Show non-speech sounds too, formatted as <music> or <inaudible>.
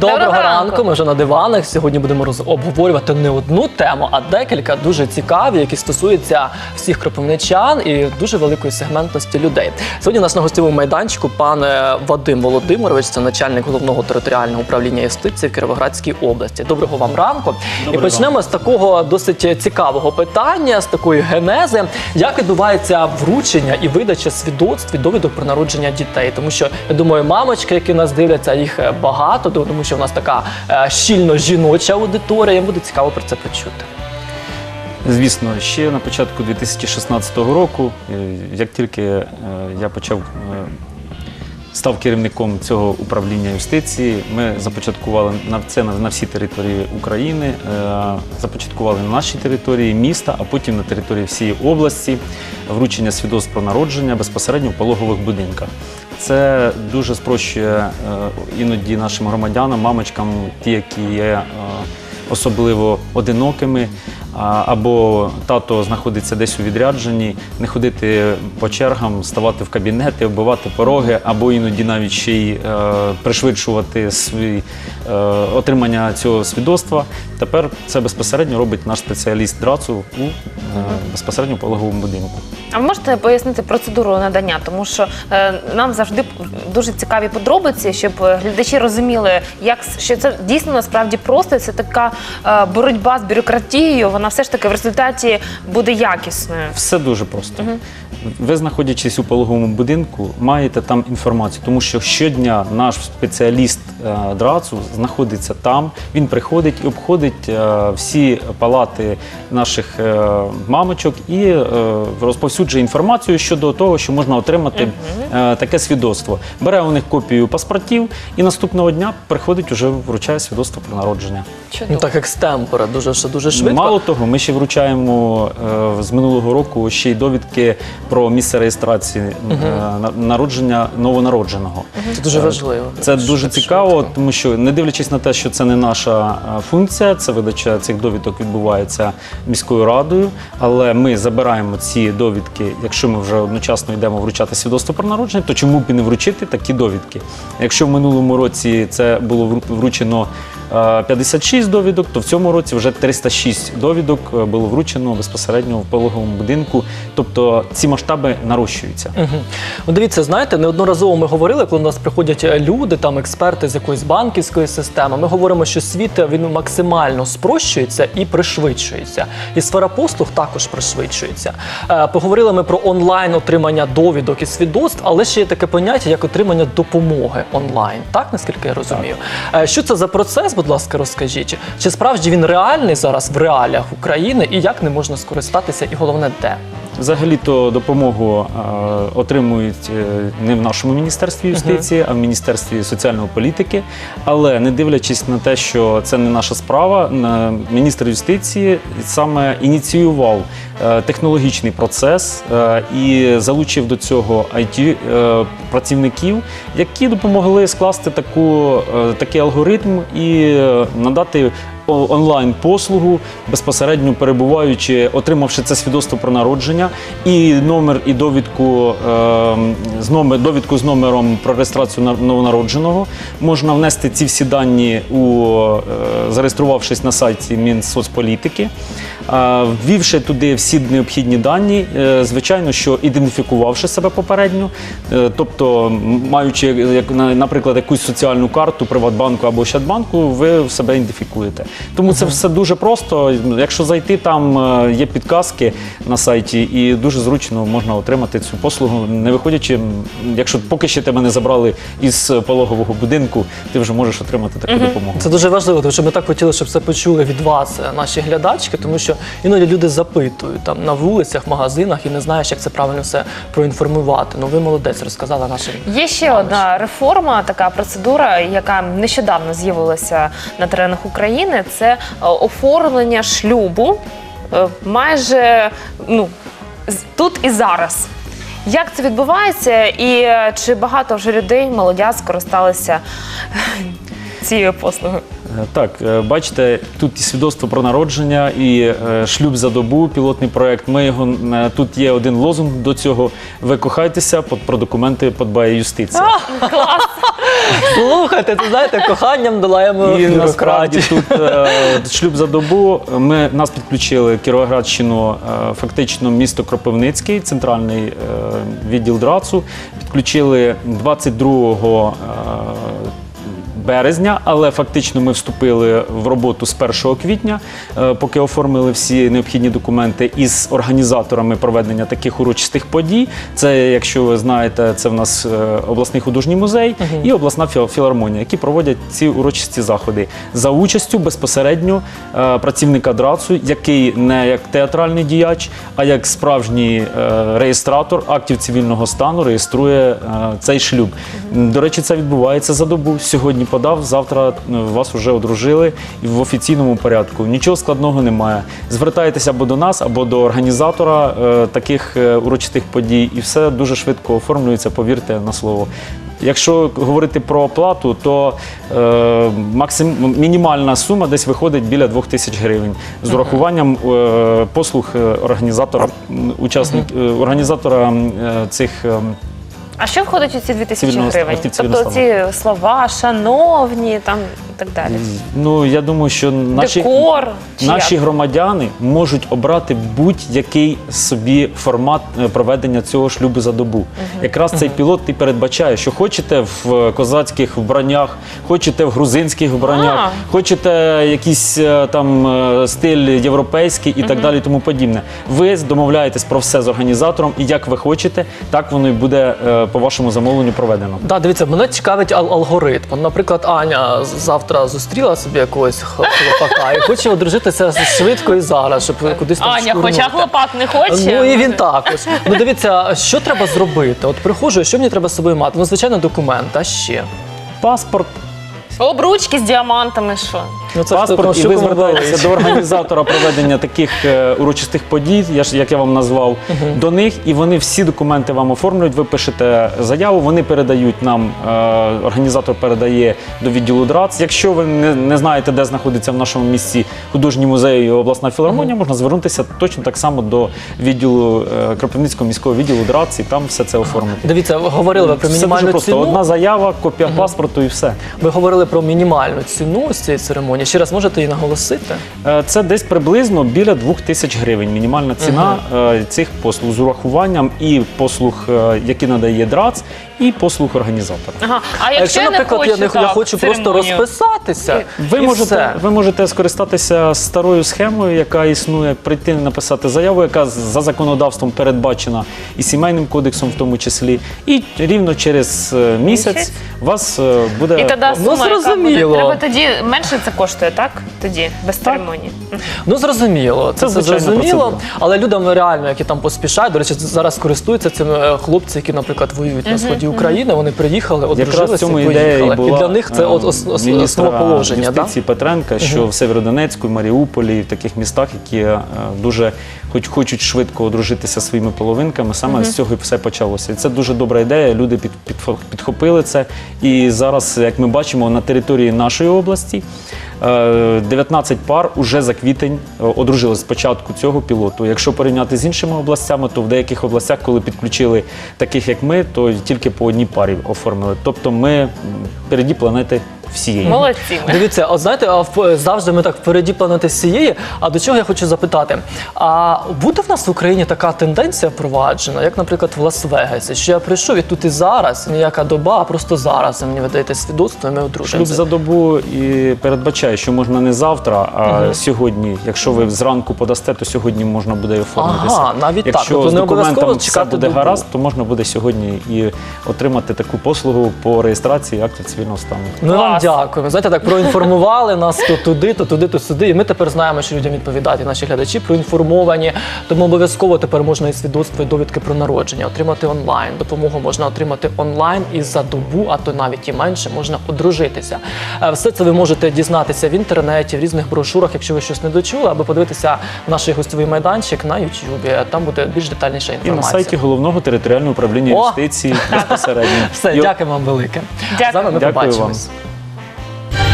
Доброго, Доброго ранку. ранку. Ми вже на диванах. Сьогодні будемо роз- обговорювати не одну тему, а декілька дуже цікаві, які стосуються всіх кропивничан і дуже великої сегментності людей. Сьогодні у нас на гостєвому майданчику пан е, Вадим Володимирович, це начальник головного територіального управління юстиції в Кіровоградській області. Доброго вам ранку. і почнемо з такого досить цікавого питання, з такої генези, як відбувається вручення і видача свідоцтв і довідок про народження дітей. Тому що я думаю, мамочки, які нас дивляться, їх е, багато, тому що в нас така е, щільно жіноча аудиторія. Їм буде цікаво про це почути. Звісно, ще на початку 2016 року, е, як тільки е, я почав став керівником цього управління юстиції, ми започаткували на це на, всі території України, е, започаткували на нашій території міста, а потім на території всієї області вручення свідоцтв про народження безпосередньо в пологових будинках. Це дуже спрощує е, іноді нашим громадянам, мамочкам, ті, які є. е, особливо одинокими, або тато знаходиться десь у відрядженні, не ходити по чергам, ставати в кабінети, оббивати пороги, або іноді навіть ще й е, пришвидшувати свої, е, отримання цього свідоцтва. Тепер це безпосередньо робить наш спеціаліст ДРАЦУ у е, безпосередньо пологовому будинку. А ви можете пояснити процедуру надання? Тому що нам завжди дуже цікаві подробиці, щоб глядачі розуміли, як що це дійсно насправді просто. Це така боротьба з бюрократією. Вона все ж таки в результаті буде якісною. Все дуже просто. Ви, знаходячись у пологовому будинку, маєте там інформацію, тому що щодня наш спеціаліст е, ДРАЦу знаходиться там. Він приходить і обходить е, всі палати наших е, мамочок і е, розповсюджує інформацію щодо того, що можна отримати е, таке свідоцтво. Бере у них копію паспортів і наступного дня приходить уже вручає свідоцтво про народження. Ну так екстемпора, дуже ще дуже швидко. Мало того, ми ще вручаємо е, з минулого року ще й довідки про місце реєстрації е, на- народження новонародженого. Це дуже важливо. Це дуже Так цікаво, швидко. тому що не дивлячись на те, що це не наша е, функція, це видача цих довідок відбувається міською радою. Але ми забираємо ці довідки, якщо ми вже одночасно йдемо вручати свідоцтво про народження, то чому б і не вручити такі довідки? Якщо в минулому році це було вру- вручено е, 56 довідок, то в цьому році вже 306 довідок е, було вручено безпосередньо в пологовому будинку. Тобто ці масштаби нарощуються. Ну, дивіться, знаєте, неодноразово ми говорили, коли до нас приходять е, люди, там експерти з якоїсь банківської системи. Ми говоримо, що світ е, він максимально спрощується і пришвидшується. І сфера послуг також пришвидшується. Е, Поговорили ми про онлайн отримання довідок і свідоцтв, але ще є таке поняття, як отримання допомоги онлайн. Так наскільки я розумію. Е, Що це за процес? Будь ласка, розкажіть. Чи справді він реальний зараз в реаліях України і як не можна скористатися? І головне, де? Взагалі-то допомогу е, отримують е, не в нашому міністерстві юстиції, а в міністерстві соціальної політики. Але не дивлячись на те, що це не наша справа, міністр юстиції саме ініціював е, технологічний процес е, і залучив до цього it працівників, які допомогли скласти таку, е, такий алгоритм і е, надати онлайн-послугу, безпосередньо перебуваючи, отримавши це свідоцтво про народження, і номер, і довідку, е, з номер, довідку з номером про реєстрацію на- новонародженого. Можна внести ці всі дані, у, е, зареєструвавшись на сайті Мінсоцполітики. Ввівши туди всі необхідні дані, е, звичайно, що ідентифікувавши себе попередньо, е, тобто маючи, як, на- наприклад, якусь соціальну карту Приватбанку або Ощадбанку, ви себе ідентифікуєте. Тому це все дуже просто. Якщо зайти, там е, є підказки на сайті, і дуже зручно можна отримати цю послугу, не виходячи, якщо поки ще тебе не забрали із пологового будинку, ти вже можеш отримати таку допомогу. Це дуже важливо, тому що ми так хотіли, щоб це почули від вас, наші глядачки, тому що іноді люди запитують там на вулицях, магазинах і не знаєш, як це правильно все проінформувати. Ну ви молодець, розказала нашим. Є ще одна реформа, така процедура, яка нещодавно з'явилася на теренах України. Це е, оформлення шлюбу е, майже ну, тут і зараз. Як це відбувається, і е, чи багато вже людей молодят скористалися цією послугою? Е, Так, е, бачите, тут і свідоцтво про народження, і е, шлюб за добу, пілотний проект. Ми його тут є один лозунг до цього. Ви кохайтеся, про документи подбає юстиція. <laughs> Слухайте, ти знаєте, коханням долаємо І насправді бюрократію. тут шлюб за добу. Ми нас підключили Кіровоградщину, фактично місто Кропивницький, центральний відділ ДРАЦу. Підключили 22 е, березня, але фактично ми вступили в роботу з 1 квітня, е, поки оформили всі необхідні документи із організаторами проведення таких урочистих подій. Це, якщо ви знаєте, це в нас е, обласний художній музей і обласна філармонія, які проводять ці урочисті заходи за участю безпосередньо е, працівника ДРАЦу, який не як театральний діяч, а як справжній реєстратор актів цивільного стану реєструє цей шлюб. До речі, це відбувається за добу. Сьогодні подав, завтра е, вас вже одружили і в офіційному порядку. Нічого складного немає. Звертайтеся або до нас, або до організатора е, таких е, урочистих подій, і все дуже швидко оформлюється, повірте на слово. Якщо говорити про оплату, то е, максим, мінімальна сума десь виходить біля 2 тисяч гривень з урахуванням е, послуг організатора, учасник, е, організатора е, цих. е, А що входить у ці 2000 Цивільного гривень? Тобто ці слова, шановні, там так далі. Ну я думаю, що наші, Декор. чи наші як? громадяни можуть обрати будь-який собі формат е, проведення цього шлюбу за добу. Якраз цей пілот і передбачає, що хочете в козацьких вбраннях, хочете в грузинських вбраннях, А. хочете якийсь е, там е, стиль європейський і так далі, і тому подібне. Ви домовляєтесь про все з організатором, і як ви хочете, так воно і буде е, по вашому замовленню проведено. Да, дивіться, мене цікавить ал- алгоритм. Наприклад, Аня з- завтра зустріла собі якогось хлопака і хоче одружитися швидко і зараз, щоб кудись там Аня, шкурнути. хоча хлопак не хоче. Ну і він також. Ну дивіться, що треба зробити? От приходжу, що мені треба з собою мати? Ну, звичайно, документ, а ще. Паспорт, Обручки з діамантами, що? Ну, це паспорт, і ви звертаєтеся до <laughs> організатора проведення таких е, урочистих подій, я ж як я вам назвав, до них, і вони всі документи вам оформлюють. Ви пишете заяву, вони передають нам. е, організатор передає до відділу ДРАЦ. Якщо ви не, не знаєте, де знаходиться в нашому місці художній музей і обласна філармонія, можна звернутися точно так само до відділу е, Кропивницького міського відділу ДРАЦ і там все це оформити. Дивіться, ви говорили ви про Все дуже мінімальну просто. ціну. Одна заява, копія паспорту і все. Ви говорили про мінімальну ціну з цієї церемонії. Ще раз можете її наголосити? Е, Це десь приблизно біля 2000 тисяч гривень. Мінімальна ціна е, цих послуг з урахуванням і послуг, е, які надає ДРАЦ, і послуг організатора. Ага. А А якщо, я не хочу, я, не, я так, хочу просто церемонію? розписатися, Ви і можете, все. ви можете скористатися старою схемою, яка існує, прийти написати заяву, яка за законодавством передбачена і сімейним кодексом, в тому числі, і рівно через е, місяць Місяць? вас е, буде І тоді Ну, сума, буде, зрозуміло. треба тоді менше це коштує, так? Тоді, без церемонії. Ну зрозуміло, це, Це все звичайна зрозуміло. процедура. Але людям реально, які там поспішають, до речі, зараз користуються цим е, хлопці, які, наприклад, воюють на сході України. Вони приїхали, Якраз в одружилися цьому і ідея і поїхали. була і для них це е, от ос- ос- міністра основоположення. Да? юстиції Петренка, що в Северодонецьку, Маріуполі, в таких містах, які е, дуже хоч хочуть швидко одружитися своїми половинками, саме з цього і все почалося. І це дуже добра ідея. Люди під, під- підхопили це. І зараз, як ми бачимо, на території нашої області. е, 19 пар уже за квітень одружили одружились з початку цього пілоту. Якщо порівняти з іншими областями, то в деяких областях, коли підключили таких як ми, то тільки по одній парі оформили. Тобто ми переді планети всієї. Молодці. ми. Дивіться, от знаєте, а в- завжди ми так впереді планети всієї. А до чого я хочу запитати? А буде в нас в Україні така тенденція впроваджена, як, наприклад, в Лас-Вегасі, що я прийшов і тут і зараз, ніяка доба, а просто зараз ви мені видаєте свідоцтво, і ми Шлюб одружуємося. за добу і передбачає, що можна не завтра, а сьогодні. Якщо ви зранку подасте, то сьогодні можна буде і оформитися. Ага, навіть так. Якщо Тобто з не обов'язково документами все чекати буде добу. гаразд, то можна буде сьогодні і отримати таку послугу по реєстрації актів цивільного стану. Ми вам Клас. дякуємо. Знаєте, так проінформували нас то туди, то туди, то сюди. І ми тепер знаємо, що людям відповідати наші глядачі проінформовані. Тому обов'язково тепер можна і свідоцтво, і довідки про народження отримати онлайн. Допомогу можна отримати онлайн і за добу, а то навіть і менше можна одружитися. Е, Все це ви можете дізнатися в інтернеті, в різних брошурах, якщо ви щось не дочули, або подивитися наш гостьовий майданчик на Ютубі. Там буде більш детальніша І на інформація. сайті головного територіального управління О! юстиції <laughs> безпосередньо. Все, дякую вам велике. Дякую. З вами ми Дякую вам. побачимось.